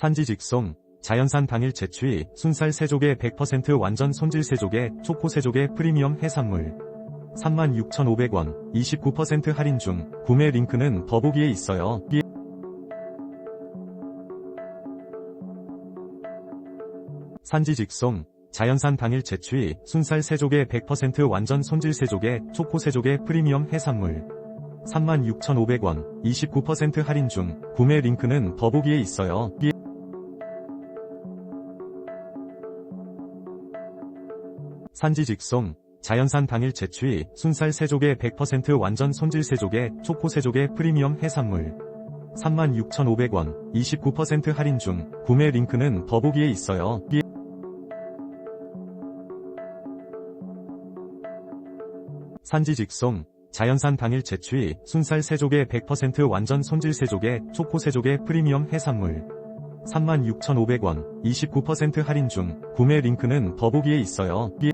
산지 직송, 자연산 당일 채취, 순살 세족의 100% 완전 손질 세족의 초코 세족의 프리미엄 해산물. 36,500원, 29% 할인 중, 구매 링크는 더보기에 있어요. 예. 산지 직송, 자연산 당일 채취, 순살 세족의 100% 완전 손질 세족의 초코 세족의 프리미엄 해산물. 36,500원, 29% 할인 중, 구매 링크는 더보기에 있어요. 산지 직송, 자연산 당일 채취, 순살 세족의 100% 완전 손질 세족의 초코 세족의 프리미엄 해산물. 36,500원, 29% 할인 중, 구매 링크는 더보기에 있어요. 예. 산지 직송, 자연산 당일 채취, 순살 세족의 100% 완전 손질 세족의 초코 세족의 프리미엄 해산물. 36,500원, 29% 할인 중, 구매 링크는 더보기에 있어요. 예.